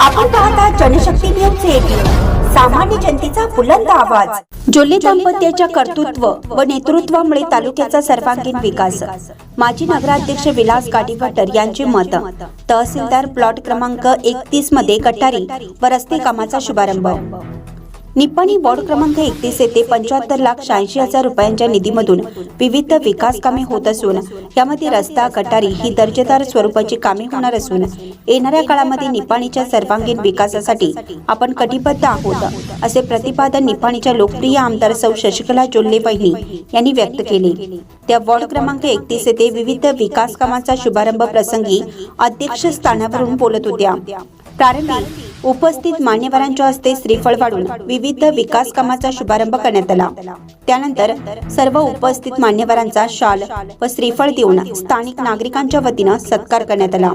आपण पाहता Janshakti news eighteen सामान्य जनतेचा बुलंद आवाज. जोल्ले दाम्पत्याच्या कर्तृत्व व नेतृत्वामुळे तालुक्याचा सर्वांगीण विकास. माजी नगराध्यक्ष विलास गाडीवाटर यांचे मत. तहसीलदार प्लॉट क्रमांक एकतीसमध्ये कटारी व रस्ते कामाचा शुभारंभ. निप्पाणी वॉर्ड क्रमांक एकतीस येथे पंच्याहत्तर लाख शहाऐंशी हजार रुपयांच्या निधीमधून विविध विकास कामे होत असून यामध्ये रस्ता गटारी ही दर्जेदार स्वरूपाची कामे होणार असून येणाऱ्या काळामध्ये निपाणीच्या सर्वांगीण विकासासाठी आपण कटिबद्ध आहोत असे प्रतिपादन निपाणीच्या लोकप्रिय आमदार सौ शशिकला जोल्ले वहिनी यांनी व्यक्त केले. त्या वॉर्ड क्रमांक एकतीस येथे विविध विकास कामाचा शुभारंभ प्रसंगी अध्यक्षस्थानावरून बोलत होत्या. प्रारंभी उपस्थित मान्यवरांच्या हस्ते श्रीफळ वाढून विविध विकास कामाचा शुभारंभ करण्यात आला. त्यानंतर सर्व उपस्थित मान्यवरांचा शाल व श्रीफळ देऊन स्थानिक नागरिकांच्या वतीनं सत्कार करण्यात आला.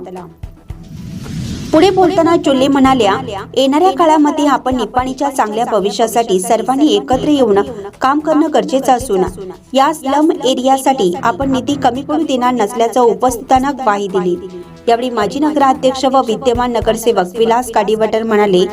पुढे बोलताना चुल्ले म्हणाल्या येणाऱ्या काळामध्ये आपण निपाणीच्या चांगल्या भविष्यासाठी सर्वांनी एकत्र येऊन काम करणं गरजेचं असून या स्लम एरियासाठी आपण निधी कमी पडू देणार नसल्याचं उपस्थितांना ग्वाही दिली. यावेळी माजी नगराध्यक्ष व विद्यमान नगरसेवक विलास काडीवटर म्हणाले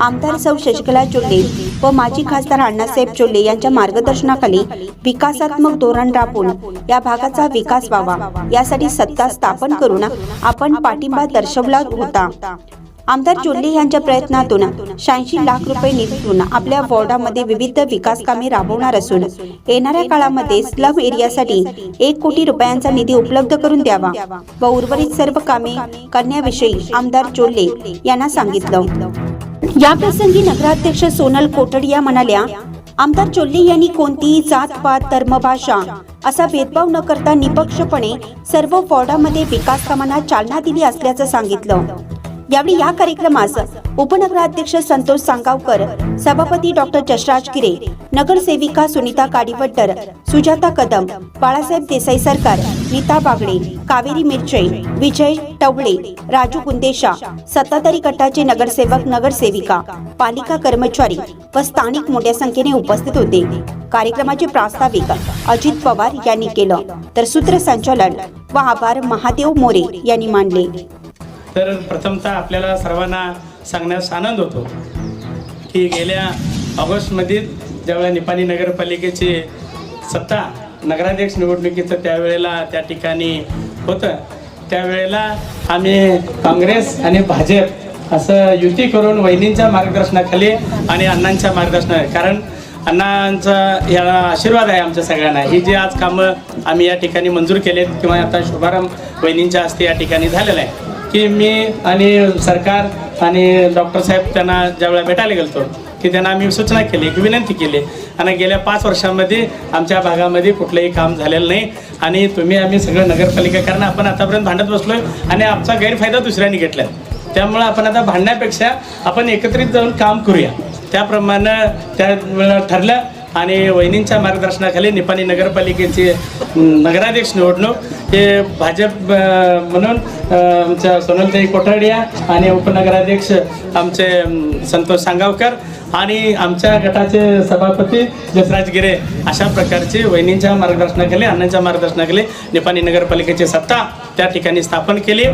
आमदार सौ शशिकला चोल्ले व माजी खासदार अण्णासाहेब चोल्ले यांच्या मार्गदर्शनाखाली विकासात्मक धोरण राबवून या भागाचा विकास व्हावा. यासाठी सत्ता स्थापन करून आपण पाठिंबा दर्शवला होता. आमदार चोल्ले यांच्या प्रयत्नातून शहाऐंशी लाख रुपये निधीतून आपल्या वॉर्डामध्ये विविध विकास कामे राबवणार असून येणाऱ्या काळामध्ये स्लम एरियासाठी एक कोटी रुपयांचा निधी उपलब्ध करून द्यावा. व उर्वरित सर्व कामे करण्याविषयी आमदार चोल्ले यांना सांगितलं. या प्रसंगी नगराध्यक्ष सोनल कोटडिया म्हणाल्या आमदार चोल्ले यांनी कोणतीही जात पात धर्म भाषा असा भेदभाव न करता निपक्षपणे सर्व वॉर्डामध्ये विकास कामांना चालना दिली असल्याचं सांगितलं. यावेळी या कार्यक्रमास उपनगराध्यक्ष संतोष सांगावकर सभापती डॉक्टर जसराज गिरे नगरसेविका सुनीता काडीवट्टर सुजाता कदम बाळासाहेब देसाई सरकार नीता बागडे कावेरी मिरचे विजय टवळे राजू गुंदेशा सत्ताधारी गटाचे नगरसेवक नगरसेविका पालिका कर्मचारी व स्थानिक मोठ्या संख्येने उपस्थित होते. कार्यक्रमाचे प्रास्ताविक अजित पवार यांनी केलं. तर सूत्रसंचालन व आभार महादेव मोरे यांनी मांडले तर प्रथमतः आपल्याला सर्वांना सांगण्यास आनंद होतो की गेल्या ऑगस्टमध्ये ज्यावेळेला निपाणी नगरपालिकेची सत्ता नगराध्यक्ष निवडणुकीचं त्यावेळेला त्या ठिकाणी होतं त्यावेळेला आम्ही काँग्रेस आणि भाजप असं युती करून वहिनींच्या मार्गदर्शनाखाली आणि अण्णांच्या मार्गदर्शना कारण अण्णांचा याला आशीर्वाद आहे आमच्या सगळ्यांना. ही जी आज कामं आम्ही या ठिकाणी मंजूर केलेत किंवा आता शुभारंभ वहिनींच्या हस्ते या ठिकाणी झालेला आहे. की मी आणि सरकार आणि डॉक्टर साहेब त्यांना ज्यावेळेला भेटायला गेलतो की त्यांना आम्ही सूचना केली एक विनंती केली. आणि गेल्या पाच वर्षामध्ये आमच्या भागामध्ये कुठलंही काम झालेलं नाही आणि तुम्ही आम्ही सगळं नगरपालिका कारण आपण आतापर्यंत भांडत बसलो आहे आणि आमचा गैरफायदा दुसऱ्यांनी घेतला त्यामुळं आपण आता भांडण्यापेक्षा आपण एकत्रित जाऊन काम करूया. त्याप्रमाणे त्या वेळेला ठरलं आणि वहिनींच्या मार्गदर्शनाखाली निपाणी नगरपालिकेची नगराध्यक्ष निवडणूक हे भाजप म्हणून आमच्या सोनलताई कोठाडिया आणि उपनगराध्यक्ष आमचे संतोष सांगावकर आणि आमच्या गटाचे सभापती जसराज गिरे अशा प्रकारचे वहिनींच्या मार्गदर्शनाखाली अण्णांच्या मार्गदर्शनाखाली निपाणी नगरपालिकेची सत्ता त्या ठिकाणी स्थापन केली.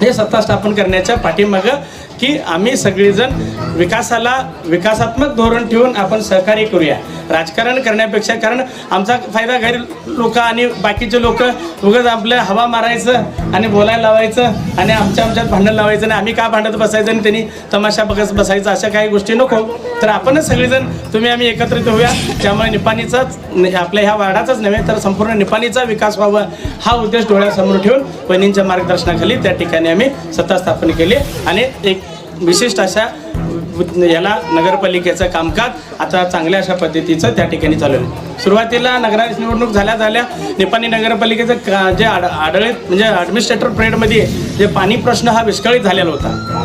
हे सत्ता स्थापन करण्याच्या पाठीमागं की आम्ही सगळेजण विकासाला विकासात्मक धोरण ठेवून आपण सहकार्य करूया. राजकारण करण्यापेक्षा कारण आमचा फायदा गैर लोक आणि बाकीचे लोक उगाच आपलं हवा मारायचं आणि बोलायला लावायचं आणि आमच्या आमच्यात भांडण लावायचं आणि आम्ही का भांडत बसायचं आणि त्यांनी तमाशा बघत बसायचं अशा काही गोष्टी नको. तर आपणच सगळेजण तुम्ही आम्ही एकत्रित होऊया. त्यामुळे निपाणीचाच आपल्या ह्या वार्डाचाच नव्हे तर संपूर्ण निपाणीचा विकास व्हावा हा उद्देश डोळ्यासमोर ठेवून वहिनींच्या मार्गदर्शनाखाली त्या ठिकाणी आम्ही सत्ता स्थापन केली आणि एक विशिष्ट अशा याला नगरपालिकेचं कामकाज आता चांगल्या अशा पद्धतीचं त्या ठिकाणी चालू आहे. सुरुवातीला नगराध्यक्ष निवडणूक झाल्या झाल्या निपाणी नगरपालिकेचं का जे आड आढळीत म्हणजे ॲडमिनिस्ट्रेटर पिरियडमध्ये जे पाणी प्रश्न हा विस्कळीत झालेला होता.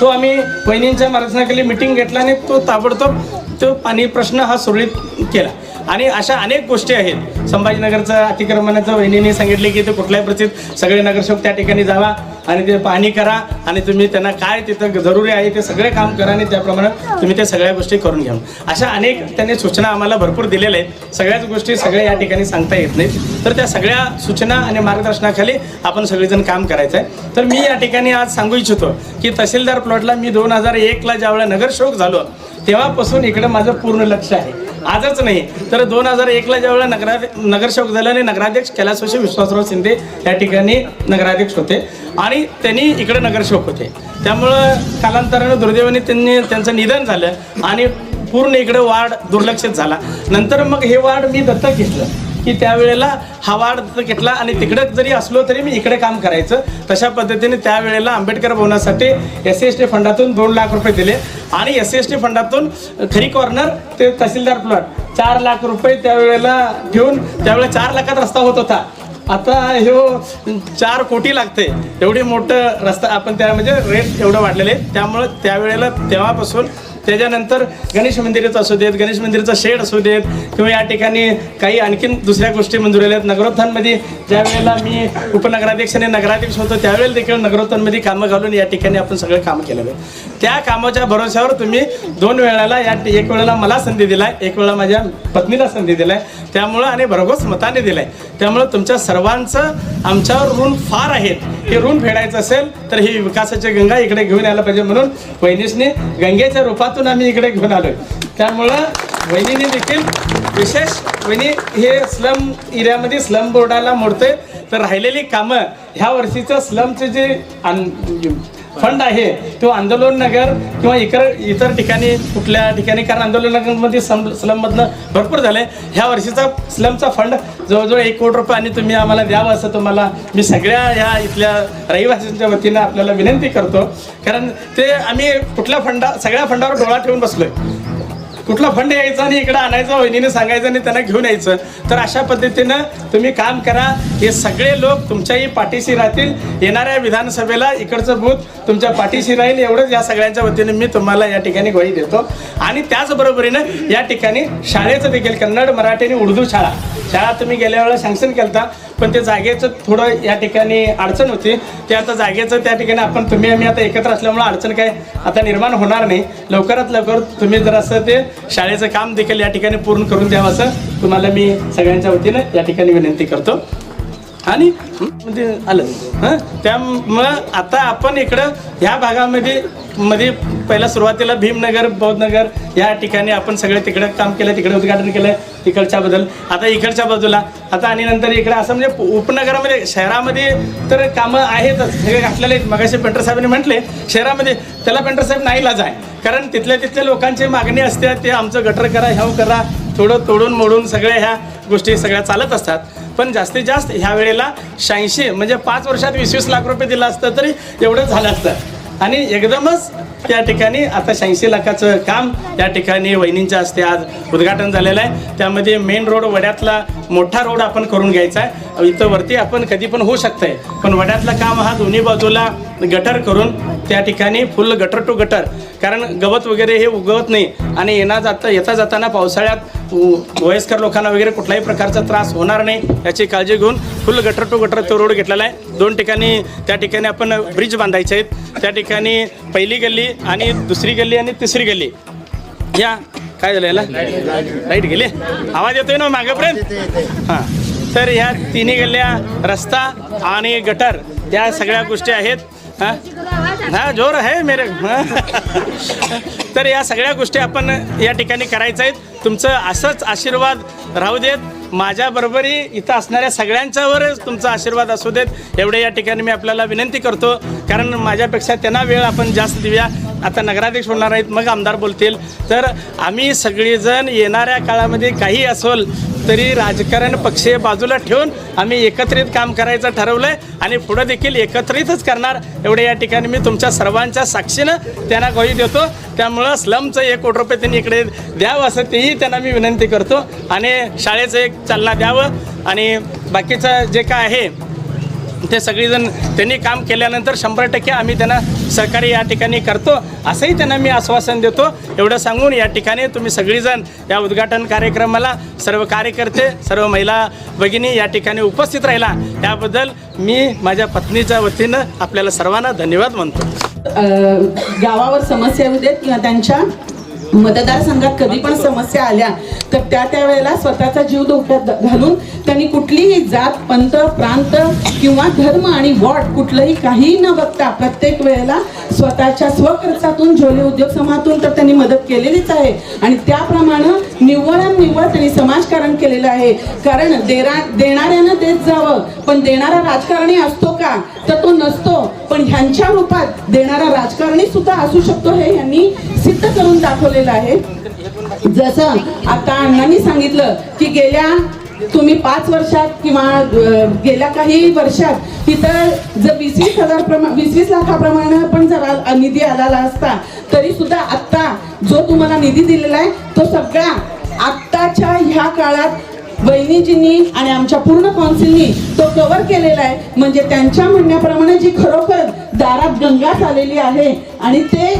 तो आम्ही वहिनींच्या मार्गदर्शनाखाली मिटिंग घेतला आणि तो ताबडतोब तो पाणी प्रश्न हा सुरळीत केला. आणि अशा अनेक गोष्टी आहेत. संभाजीनगरचं अतिक्रमणाचं वहिनीने सांगितले की ते कुठल्याही परिस्थितीत सगळे नगरसेवक त्या ठिकाणी जावा आणि ते पाहणी करा आणि तुम्ही त्यांना काय तिथं जरुरी आहे ते सगळे काम करा आणि त्याप्रमाणे तुम्ही त्या सगळ्या गोष्टी करून घ्या. अशा अनेक त्यांनी सूचना आम्हाला भरपूर दिलेल्या आहेत. सगळ्याच गोष्टी सगळ्या या ठिकाणी सांगता येत नाहीत. तर त्या सगळ्या सूचना आणि मार्गदर्शनाखाली आपण सगळेजण काम करायचं आहे तर मी या ठिकाणी आज सांगू इच्छितो की तहसीलदार प्लॉटला मी दोन हजार एकला ज्यावेळेला नगरसेवक झालो तेव्हापासून इकडे माझं पूर्ण लक्ष आहे. आजच नाही. तर दोन हजार एकला ज्यावेळेला नगरा नगरसेवक झालं आणि नगराध्यक्ष कैलासवासी विश्वासराव शिंदे या ठिकाणी नगराध्यक्ष होते. आणि त्यांनी इकडे नगरसेवक होते. त्यामुळं कालांतरानं दुर्दैवाने त्यांनी त्यांचं निधन झालं आणि पूर्ण इकडे वार्ड दुर्लक्षित झाला. नंतर मग हे वार्ड मी दत्तक घेतलं. की त्यावेळेला हा वार्ड घेतला आणि तिकडे जरी असलो तरी मी इकडे काम करायचं. तशा पद्धतीने त्यावेळेला आंबेडकर भवनासाठी एस एस टी फंडातून दोन लाख रुपये दिले. आणि एस एस टी फंडातून खरी कॉर्नर ते तहसीलदार प्लॉट चार लाख रुपये त्यावेळेला घेऊन त्यावेळेला चार लाखात रस्ता होत होता. आता ह्यो चार कोटी लागते. एवढी मोठं रस्ता आपण त्या म्हणजे रेट एवढं वाढलेले आहे त्यामुळं त्यावेळेला तेव्हापासून त्याच्यानंतर गणेश मंदिराचं असू देत गणेश मंदिराचा शेड असू देत किंवा या ठिकाणी काही आणखीन दुसऱ्या गोष्टी मंजूर आहेत. नगरोत्थानमध्ये ज्या वेळेला मी उपनगराध्यक्ष आणि नगराध्यक्ष होतो त्यावेळेला देखील नगरोत्थानमध्ये कामं घालून या ठिकाणी आपण सगळं काम केलेलं आहे त्या कामाच्या भरोश्यावर तुम्ही दोन वेळेला या एक वेळेला मला संधी दिलाय एक वेळा माझ्या पत्नीला संधी दिलाय. त्यामुळं आणि भरघोस मताने दिलाय. त्यामुळं तुमच्या सर्वांचं आमच्यावर ऋण फार आहेत हे ऋण फेडायचं असेल तर ही विकासाची गंगा इकडे घेऊन यायला पाहिजे म्हणून वहिनीसने गंगेच्या रूपातून आम्ही इकडे घेऊन आलोय. त्यामुळं वहिनीने देखील विशेष वहिनी हे स्लम एरियामध्ये स्लम बोर्डाला मोडते तर राहिलेली कामं ह्या वर्षीचं स्लमचे जे फंड आहे. तो आंदोलन नगर किंवा इतर इतर ठिकाणी कुठल्या ठिकाणी कारण आंदोलन नगरमध्ये सम स्लममधनं भरपूर झालं आहे ह्या वर्षीचा स्लमचा फंड जवळजवळ एक कोटी रुपये आणि तुम्ही आम्हाला द्यावं असं तुम्हाला मी सगळ्या ह्या इथल्या रहिवाशांच्या वतीनं आपल्याला विनंती करतो. कारण ते आम्ही कुठल्या फंडा सगळ्या फंडावर डोळा ठेवून बसलो आहे कुठला फंड यायचा आणि इकडं आणायचं वहिनीने सांगायचं आणि त्यांना घेऊन यायचं. तर अशा पद्धतीनं तुम्ही काम करा. हे सगळे लोक तुमच्याही पाठीशी राहतील. येणाऱ्या विधानसभेला इकडचं बूथ तुमच्या पाठीशी राहील. एवढंच या सगळ्यांच्या वतीने मी तुम्हाला या ठिकाणी ग्वाही देतो. आणि त्याचबरोबरीनं या ठिकाणी शाळेचं देखील कन्नड मराठी आणि उर्दू शाळा. शाळा तुम्ही गेल्या वेळेला सँक्शन केलता. पण ते जागेचं थोडं या ठिकाणी अडचण होती. ते आता जागेचं त्या ठिकाणी आपण तुम्ही आम्ही आता एकत्र असल्यामुळे अडचण काय आता निर्माण होणार नाही. लवकरात लवकर तुम्ही जर असं ते शाळेचं काम देखील या ठिकाणी पूर्ण करून द्यावं असं तुम्हाला मी सगळ्यांच्या वतीनं या ठिकाणी विनंती करतो. आणि म्हणजे आलं. हां? त्यामुळं आता आपण इकडं ह्या भागामध्ये मध्ये पहिला सुरुवातीला भीमनगर बौद्धनगर या ठिकाणी आपण सगळे तिकडे काम केलं तिकडे उद्घाटन केलं तिकडच्या बद्दल. आता इकडच्या बाजूला आता आणि नंतर इकडे असं म्हणजे उपनगरामध्ये शहरामध्ये तर कामं आहेतच. सगळे घातलेले आहेत. मगाशी पेंटर साहेबांनी म्हटले शहरामध्ये त्याला पेंटर साहेब नाही लाज आहे कारण तिथल्या तिथल्या लोकांची मागणी असते ते आमचं गटर करा ह्याव करा थोडं तोडून मोडून सगळ्या ह्या गोष्टी सगळ्या चालत असतात. पण जास्तीत जास्त ह्या वेळेला शहाऐंशी म्हणजे पाच वर्षात वीस वीस लाख रुपये दिलं असतं तरी एवढं झालं असतं. आणि एकदमच त्या ठिकाणी आता शहाऐंशी लाखाचं काम त्या ठिकाणी वहिनींच्या हस्ते आज उद्घाटन झालेलं आहे. त्यामध्ये मेन रोड वड्यातला मोठा रोड आपण करून घ्यायचा आहे. इथं वरती आपण कधी पण होऊ शकतंय. पण वड्यातलं काम हा दोन्ही बाजूला गटर करून त्या ठिकाणी फुल गटर टू गटर. कारण गवत वगैरे हे उगवत नाही आणि येणं जाता येता जाताना पावसाळ्यात व- वयस्कर लोकांना वगैरे कुठल्याही प्रकारचा त्रास होणार नाही याची काळजी घेऊन फुल गटर टू गटर तो रोड घेतलेला आहे. दोन ठिकाणी त्या ठिकाणी आपण ब्रिज बांधायचे आहेत. त्या ठिकाणी पहिली गल्ली आणि दुसरी गल्ली आणि तिसरी गल्ली. या काय झालं याला? लाइट गेली. आवाज येतोय ना मागेपर्यंत? हां. तर ह्या तिन्ही गल्ल्या रस्ता आणि गटर या सगळ्या गोष्टी आहेत. हां. हा जोर आहे मेरे तर या सगळ्या गोष्टी आपण या ठिकाणी करायच्या आहेत. तुमचं असंच आशीर्वाद राहू देत. माझ्या बरोबरी इथं असणाऱ्या सगळ्यांच्यावरच तुमचा आशीर्वाद असू देत. एवढे या ठिकाणी मी आपल्याला विनंती करतो. कारण माझ्यापेक्षा त्यांना वेळ आपण जास्त देऊया. आता नगराध्यक्ष होणार आहेत मग आमदार बोलतील. तर आम्ही सगळेजण येणाऱ्या काळामध्ये काही असोल तरी राजकारण पक्षीय बाजूला ठेवून आम्ही एकत्रित काम करायचं ठरवलं आहे आणि पुढं देखील एकत्रितच करणार. एवढे या ठिकाणी मी तुमच्या सर्वांच्या साक्षीनं त्यांना ग्वाही देतो. त्यामुळं स्लमचं एक कोटी रुपये त्यांनी इकडे द्यावं असं तेही त्यांना मी विनंती करतो. आणि शाळेचं एक चालना द्यावं आणि बाकीचं जे काय आहे ते सगळेजण त्यांनी काम केल्यानंतर शंभर टक्के आम्ही त्यांना सहकार्य या ठिकाणी करतो असंही त्यांना मी आश्वासन देतो. एवढं सांगून या ठिकाणी तुम्ही सगळीजण या उद्घाटन कार्यक्रमाला सर्व कार्यकर्ते सर्व महिला भगिनी या ठिकाणी उपस्थित राहिला. त्याबद्दल मी माझ्या पत्नीच्या वतीनं आपल्याला सर्वांना धन्यवाद म्हणतो. गावावर समस्या येऊ देत किंवा त्यांच्या मतदारसंघात कधी पण समस्या आल्या तर त्या त्यावेळेला स्वतःचा जीव धोक्यात घालून त्यांनी कुठलीही जात पंथ प्रांत किंवा धर्म आणि वॉर्ड कुठलंही काही न बघता प्रत्येक वेळेला स्वतःच्या स्वखर्चातून झोले उद्योग समूहातून तर त्यांनी मदत केलेलीच आहे. आणि त्याप्रमाणे निव्वळ निव्वळ त्यांनी समाजकारण केलेलं आहे. कारण देरा देणाऱ्यानं देत जावं पण देणारा राजकारणी असतो का? तर तो नसतो. पण ह्यांच्या रूपात देणारा राजकारणी सुद्धा असू शकतो हे यांनी सिद्ध करून दाखवलेलं आहे. जसं आता अण्णांनी सांगितलं की गेल्या तुम्ही पाच वर्षात किंवा गेल्या काही वर्षात तिथं जर वीस वीस हजार प्रमा वीस वीस लाखाप्रमाणे पण जर निधी आलेला असता तरी सुद्धा आत्ता जो तुम्हाला निधी दिलेला आहे तो सगळा आत्ताच्या ह्या काळात वहिनीजींनी आणि आमच्या पूर्ण कौन्सिलनी तो कव्हर केलेला आहे. म्हणजे त्यांच्या म्हणण्याप्रमाणे जी खरोखर दारात गंगा आलेली आहे आणि ते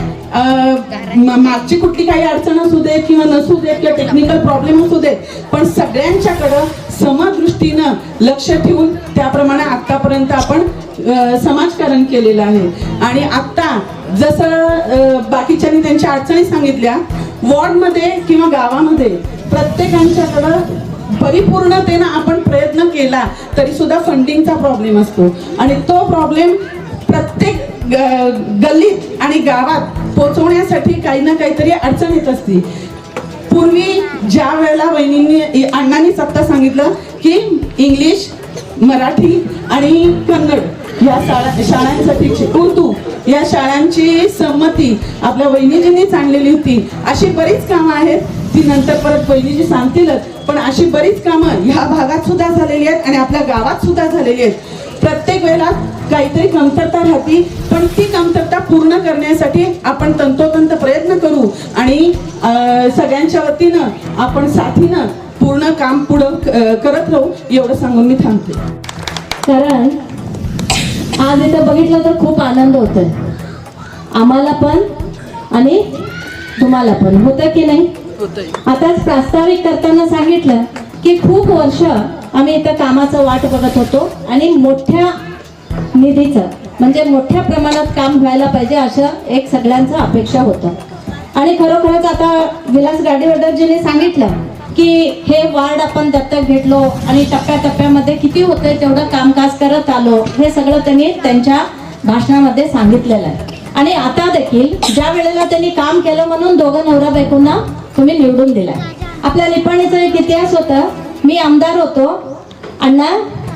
मागची कुठली काही अडचण असू दे किंवा नसू दे किंवा टेक्निकल प्रॉब्लेम असू दे पण सगळ्यांच्याकडं समदृष्टीनं लक्ष ठेवून त्याप्रमाणे आत्तापर्यंत आपण समाजकारण केलेलं आहे. आणि आत्ता जसं बाकीच्यांनी त्यांच्या अडचणी सांगितल्या वॉर्डमध्ये किंवा गावामध्ये प्रत्येकांच्याकडं परिपूर्णतेनं आपण प्रयत्न केला तरी सुद्धा फंडिंगचा प्रॉब्लेम असतो. आणि तो प्रॉब्लेम प्रत्येक गल्लीत आणि गावात पोचवण्यासाठी काही ना काहीतरी अडचण येत असते. पूर्वी ज्या वेळेला वहिनींनी अण्णांनी सत्ता सांगितलं की इंग्लिश मराठी आणि कन्नड या शाळा शाळांसाठी उर्दू या शाळांची संमती आपल्या वहिनीजींनीच आणलेली होती. अशी बरीच कामं आहेत. ती नंतर परत वहिनीजी सांगतीलच. पण अशी बरीच कामं ह्या भागात सुद्धा झालेली आहेत आणि आपल्या गावात सुद्धा झालेली आहेत. प्रत्येक वेळेला काहीतरी कमतरता राहती पण ती कमतरता पूर्ण करण्यासाठी आपण तंतोतंत प्रयत्न करू आणि सगळ्यांच्या वतीनं आपण साथीनं पूर्ण काम पुढं करत राहू एवढं सांगून मी थांबते. कारण आज इथं बघितलं तर खूप आनंद होतोय. आम्हाला पण आणि तुम्हाला पण. होतं की नाही? आताच प्रास्ताविक करताना सांगितलं की खूप वर्ष आम्ही इथं कामाचं वाट बघत होतो आणि मोठ्या निधीचं म्हणजे मोठ्या प्रमाणात काम व्हायला पाहिजे असं एक सगळ्यांचं अपेक्षा होतं. आणि खरोखरच आता विलास गाडीवडरजीने सांगितलं की हे वार्ड आपण दत्तक घेतलो आणि टप्प्याटप्प्यामध्ये किती होतंय तेवढं कामकाज करत आलो हे सगळं त्यांनी त्यांच्या भाषणामध्ये सांगितलेलं आहे. आणि आता देखील ज्या वेळेला त्यांनी काम केलं म्हणून दोघं नवरा बायकोंना तुम्ही निवडून दिलाय. आपल्या निपाणीचा एक इतिहास होता मी आमदार होतो अण्णा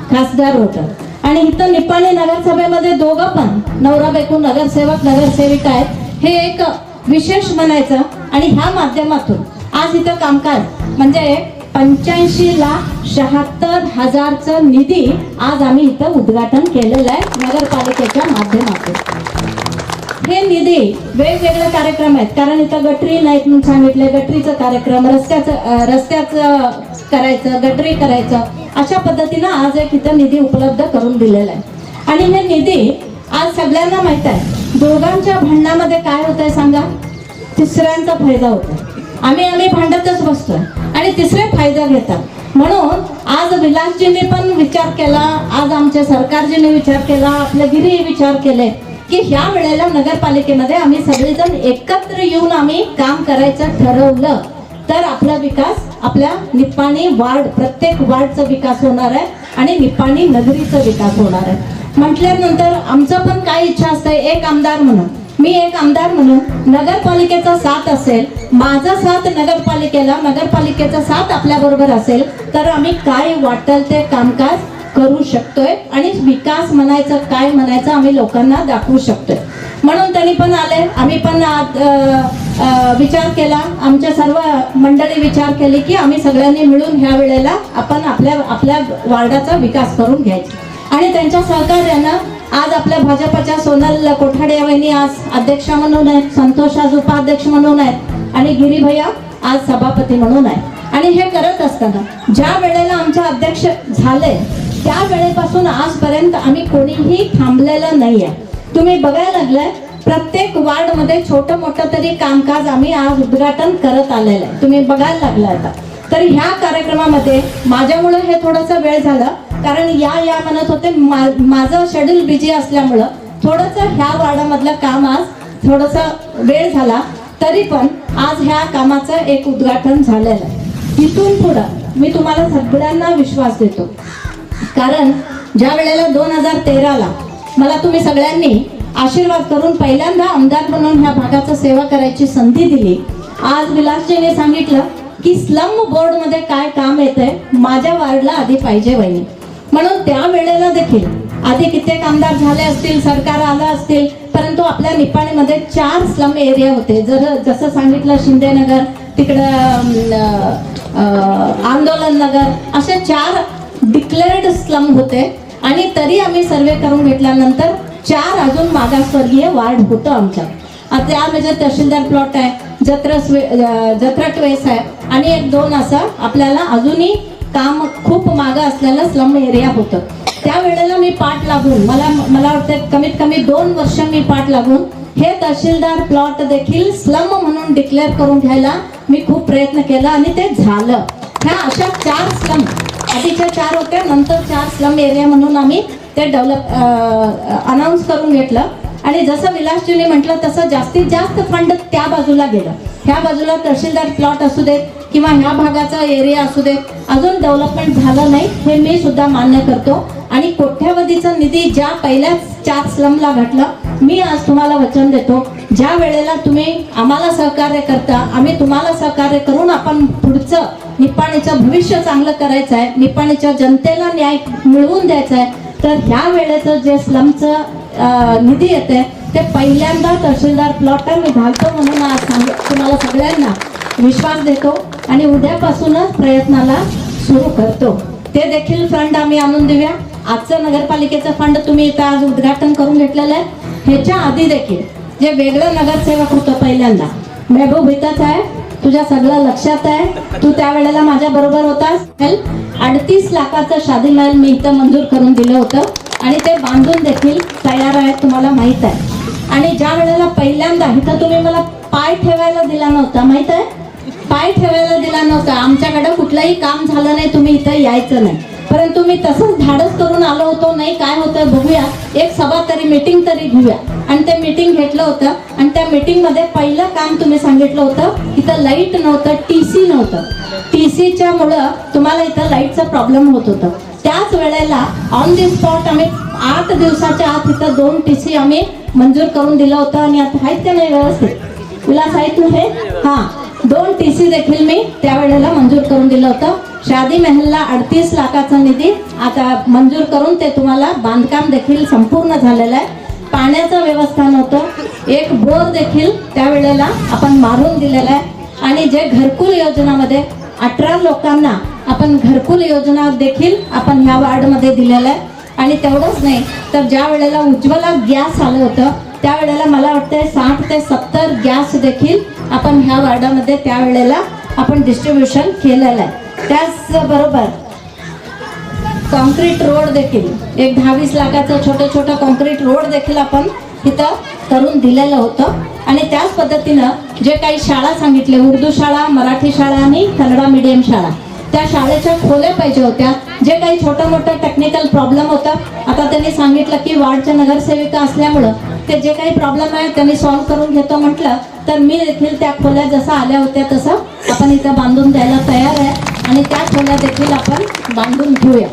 खासदार होतं. आणि इथं निपाणी नगरसभेमध्ये दोघं पण नवरा बायको नगरसेवक नगरसेविका आहेत हे एक विशेष म्हणायचं. आणि ह्या माध्यमातून आज इथं कामकाज म्हणजे पंच्याऐंशी लाख शहात्तर हजारचं निधी आज आम्ही इथं उद्घाटन केलेलं आहे नगरपालिकेच्या माध्यमातून. हे निधी वेगवेगळे कार्यक्रम आहेत. कारण इथं गटरी नाहीत म्हणून सांगितले गटरीचं कार्यक्रम रस्त्याचं रस्त्याचं करायचं गटरी करायचं अशा पद्धतीनं आज एक इथं निधी उपलब्ध करून दिलेला आहे. आणि हे निधी आज सगळ्यांना माहीत आहे. दोघांच्या भांडणामध्ये काय होतंय सांगा? तिसऱ्यांचा फायदा होतो आम्ही आम्ही भांडतच बसतोय. आणि तिसरे फायदा घेतात. म्हणून आज विलासजींनी पण विचार केला आज आमच्या सरकारजीने विचार केला आपल्या गिरी विचार केले. की ह्या वेळेला नगरपालिकेमध्ये आम्ही सगळेजण एकत्र येऊन आम्ही काम करायचं ठरवलं. तर आपला विकास आपल्या निप्पाणी वार्ड प्रत्येक वार्डचा विकास होणार आहे आणि निप्पाणी नगरीचा विकास होणार आहे. म्हटल्यानंतर आमचं पण काय इच्छा असते एक आमदार म्हणून. मी एक आमदार म्हणून नगरपालिकेचा साथ असेल माझा साथ नगरपालिकेला नगरपालिकेचा साथ आपल्या बरोबर असेल तर आम्ही काय वाटेल ते कामकाज करू शकतोय आणि विकास म्हणायचं काय म्हणायचं आम्ही लोकांना दाखवू शकतोय. म्हणून त्यांनी पण आले. आम्ही पण आज, विचार केला. आमच्या सर्व मंडळी विचार केले की आम्ही सगळ्यांनी मिळून ह्या वेळेला आपण आपल्या आपल्या वार्डाचा विकास करून घ्यायचा. आणि त्यांच्या सहकार्यानं आज आपल्या भाजपच्या सोनल कोठाडे वहिनी आज अध्यक्ष म्हणून आहेत संतोष आज उपाध्यक्ष म्हणून आहेत आणि गिरी भैया आज सभापती म्हणून आहेत. आणि हे करत असताना ज्या वेळेला आमच्या अध्यक्ष झाले त्या वेळेपासून आजपर्यंत आम्ही कोणीही थांबलेलं नाहीये. तुम्ही बघायला लागलाय प्रत्येक वार्डमध्ये छोटं मोठं तरी कामकाज आम्ही आज उद्घाटन करत आलेलं आहे. तुम्ही बघायला लागलाय आता. तर ह्या कार्यक्रमामध्ये माझ्यामुळं हे थोडंसं वेळ झालं कारण या या म्हणत होते मा- माझं शेड्यूल बिझी असल्यामुळं थोडंसं ह्या वार्डामधलं काम आज थोडंसं वेळ झाला तरी पण आज ह्या कामाचं एक उद्घाटन झालेलं आहे. इथून पुढं मी तुम्हाला सगळ्यांना विश्वास देतो. कारण ज्या वेळेला दोन हजार तेराला मला तुम्ही सगळ्यांनी आशीर्वाद करून पहिल्यांदा आमदार म्हणून ह्या भागाचं सेवा करायची संधी दिली आज विलासजीने सांगितलं की स्लम बोर्डमध्ये काय काम येतंय माझ्या वार्डला आधी पाहिजे वहिनी. म्हणून त्या वेळेला देखील आधी कित्येक आमदार झाले असतील सरकार आलं असतील परंतु आपल्या निपाणीमध्ये चार स्लम एरिया होते. जर जसं सांगितलं शिंदेनगर तिकडं आंदोलन नगर असे चार डिक्लेअर्ड स्लम होते. आणि तरी आम्ही सर्वे करून घेतल्यानंतर चार अजून मागासवर्गीय वार्ड होतं आमच्या. आता म्हणजे तहसीलदार प्लॉट आहे जत्रस वे- अं, जत्रट वेस आहे आणि एक दोन असं आपल्याला अजूनही काम खूप मागं असलेलं स्लम एरिया होतं. त्यावेळेला मी पाठ लागून मला मला वाटतं कमीत कमी दोन वर्ष मी पाठ लागून हे तहसीलदार प्लॉट देखील स्लम म्हणून डिक्लेअर करून घ्यायला मी खूप प्रयत्न केला आणि ते झालं. ह्या अशा चार स्लम आधीच्या चार होत्या नंतर चार स्लम एरिया म्हणून आम्ही ते डेव्हलप अनाऊन्स करून घेतलं. आणि जसं विलासजीने म्हटलं तसं जास्तीत जास्त फंड त्या बाजूला गेलं. ह्या बाजूला तहसीलदार प्लॉट असू देत किंवा ह्या भागाचा एरिया असू देत अजून डेव्हलपमेंट झालं नाही हे मी सुद्धा मान्य करतो. आणि कोट्यावधीचा निधी ज्या पहिल्याच चार स्लमला घातलं मी आज तुम्हाला वचन देतो. ज्या वेळेला तुम्ही आम्हाला सहकार्य करता आम्ही तुम्हाला सहकार्य करून आपण पुढचं निपाणीचं भविष्य चांगलं करायचं आहे निपाणीच्या जनतेला न्याय मिळवून द्यायचा आहे तर ह्या वेळेचं जे स्लमचं निधी येते ते पहिल्यांदा तहसीलदार प्लॉटला मी घालतो म्हणून आज सांग तुम्हाला सगळ्यांना विश्वास देतो आणि उद्यापासूनच प्रयत्नाला सुरू करतो. ते देखील फंड आम्ही आणून देऊया. आजचं नगरपालिकेचं फंड तुम्ही इथं आज उद्घाटन करून घेतलेलं आहे. ह्याच्या आधी देखील जे वेगळं नगरसेवक होतं पहिल्यांदा महबूब इथंच आहे. तुझ्या सगळं लक्षात आहे. तू त्यावेळेला माझ्या बरोबर होतास. अडतीस लाखाचं शादी महल मी इथं मंजूर करून दिलं होतं. आणि ते बांधून देखील तयार आहे तुम्हाला माहीत आहे. आणि ज्या वेळेला पहिल्यांदा इथं तुम्ही मला पाय ठेवायला दिला नव्हता माहीत आहे? पाय ठेवायला दिला नव्हता. आमच्याकडं कुठलंही काम झालं नाही तुम्ही इथं यायचं नाही. परंतु मी तसंच धाडस करून आलो होतो. नाही काय होतं बघूया. एक सभा तरी मीटिंग तरी घेऊया. आणि ते मीटिंग घेतलं होतं. आणि त्या मीटिंगमध्ये पहिलं काम तुम्ही सांगितलं होतं इथं लाइट नव्हतं टी सी नव्हतं. टी सीच्या मुळे तुम्हाला इथं लाईटचा प्रॉब्लेम होत होता. त्याच वेळेला ऑन दी स्पॉट आम्ही आठ दिवसाच्या आत इथं दोन टी सी आम्ही मंजूर करून दिलं होतं आणि आता आहेत का नाही व्यवस्थित? विलास आहेत ना हे? हा. दोन टी सी देखील मी त्यावेळेला मंजूर करून दिलं होतं. शादी महलला अडतीस लाखाचा निधी आता मंजूर करून ते तुम्हाला बांधकाम देखील संपूर्ण झालेलं आहे. पाण्याचं व्यवस्था नव्हतं. एक बोर देखील त्यावेळेला आपण मारून दिलेला आहे. आणि जे घरकुल योजनामध्ये अठरा लोकांना आपण घरकुल योजना देखील आपण ह्या वार्डमध्ये दिलेलं आहे. आणि तेवढंच नाही तर ज्या वेळेला उज्ज्वला गॅस आलं होतं त्यावेळेला मला वाटतंय साठ ते सत्तर गॅस देखील आपण ह्या वार्डामध्ये त्यावेळेला आपण डिस्ट्रीब्युशन केलेलं आहे. त्याचबरोबर कॉन्क्रीट रोड देखील एक दहावीस लाखाचं छोटं छोटं कॉन्क्रीट रोड देखील आपण इथं करून दिलेलं होतं. आणि त्याच पद्धतीनं जे काही शाळा सांगितले उर्दू शाळा मराठी शाळा आणि कन्नडा मीडियम शाळा त्या शाळेच्या खोल्या पाहिजे होत्या. जे काही छोटं मोठं टेक्निकल प्रॉब्लेम होता आता त्यांनी सांगितलं की वार्डच्या नगरसेविका असल्यामुळं ते जे काही प्रॉब्लेम आहे त्यांनी सॉल्व्ह करून घेतो म्हटलं तर मी देखील त्या खोल्या जसं आल्या होत्या तसं आपण इथं बांधून द्यायला तयार आहे. आणि त्या खोल्या देखील आपण बांधून घेऊया.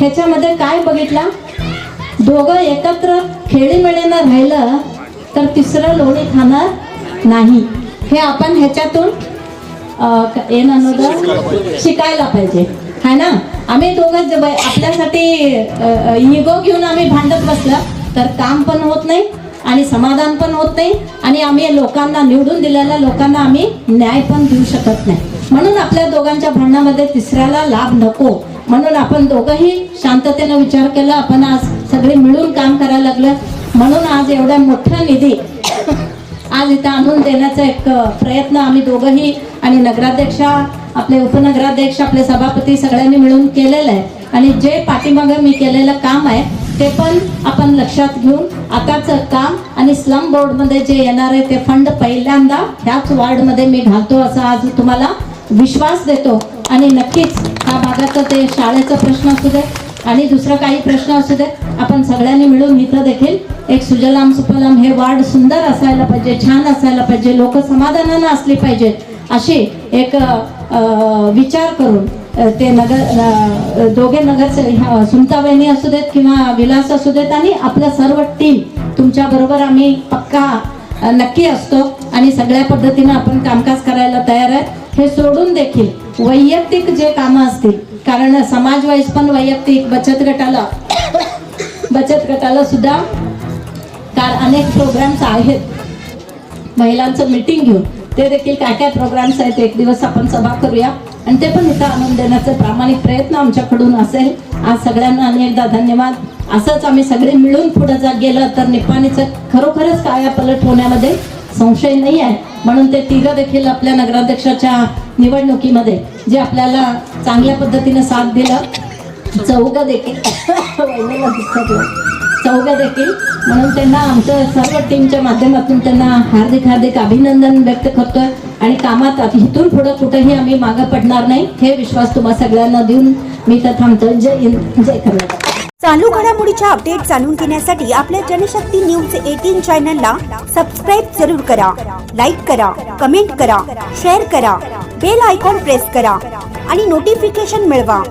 ह्याच्यामध्ये काय बघितलं? दोघं एकत्र खेळीमेळीनं राहिलं तर तिसरं लोणी खाणार नाही. हे आपण ह्याच्यातून अं, क- शिकायला पाहिजे. है ना? आम्ही दोघं आपल्यासाठी इगो घेऊन आम्ही भांडत बसलं तर काम पण होत नाही आणि समाधान पण होत नाही आणि आम्ही लोकांना निवडून दिलेल्या लोकांना आम्ही न्याय पण देऊ शकत नाही. म्हणून आपल्या दोघांच्या भांडणामध्ये तिसऱ्याला लाभ नको. म्हणून आपण दोघंही शांततेनं विचार केला. आपण आज सगळे मिळून काम करायला लागलं म्हणून आज एवढा मोठा निधी आज इथं आणून देण्याचा एक प्रयत्न आम्ही दोघंही आणि नगराध्यक्षा आपले उपनगराध्यक्ष आपले सभापती सगळ्यांनी मिळून केलेलं आहे. आणि जे पाठीमागं मी केलेलं काम आहे ते पण आपण लक्षात घेऊन आताचं काम आणि स्लम बोर्डमध्ये जे येणार आहे ते फंड पहिल्यांदा ह्याच वार्डमध्ये मी घालतो असा आज तुम्हाला विश्वास देतो. आणि नक्कीच हा भागाचं ते शाळेचा प्रश्न असू दे आणि दुसरा काही प्रश्न असू दे आपण सगळ्यांनी मिळून इथं देखील एक सुजलाम सुफलाम हे वार्ड सुंदर असायला पाहिजे छान असायला पाहिजे लोक समाधानानं असली पाहिजेत अशी एक विचार करून ते नगर दोघे नगरसे सुमताबाईनी असू देत किंवा विलास असू देत आणि आपलं सर्व टीम तुमच्या बरोबर आम्ही पक्का नक्की असतो आणि सगळ्या पद्धतीनं आपण कामकाज करायला तयार आहे. हे सोडून देखील वैयक्तिक जे कामं असतील कारण समाज वाईज पण वैयक्तिक बचत गटाला बचत गटाला सुद्धा काल अनेक प्रोग्राम्स आहेत. महिलांचं मीटिंग घेऊन. ते देखील काय काय प्रोग्राम्स आहेत एक दिवस आपण सभा करूया. आणि ते पण इथं आणून देण्याचा प्रामाणिक प्रयत्न आमच्याकडून असेल. आज सगळ्यांना अनेकदा धन्यवाद. असंच आम्ही सगळे मिळून पुढे जर गेलं तर निपाणीचं खरोखरच काया पलट होण्यामध्ये संशय नाही आहे. म्हणून ते तिघं देखील आपल्या नगराध्यक्षाच्या निवडणुकीमध्ये जे आपल्याला चांगल्या पद्धतीने साथ दिलं चौघं देखील. वहिनीला चौघं देखील. म्हणून त्यांना आमच्या सर्व टीमच्या माध्यमातून त्यांना हार्दिक हार्दिक अभिनंदन व्यक्त करतोय. आणि कामात इथून पुढं कुठेही आम्ही मागं पडणार नाही हे विश्वास तुम्हा सगळ्यांना देऊन मी तर थांबतो. जय हिंद जय कर्नाटक. चालू घडामोडीच्या अपडेट जाणून घेण्यासाठी आपल्या जनशक्ती न्यूज एटीन चॅनलला सबस्क्राईब जरूर करा. लाईक करा कमेंट करा शेअर करा. बेल आयकॉन प्रेस करा आणि नोटिफिकेशन मिळवा.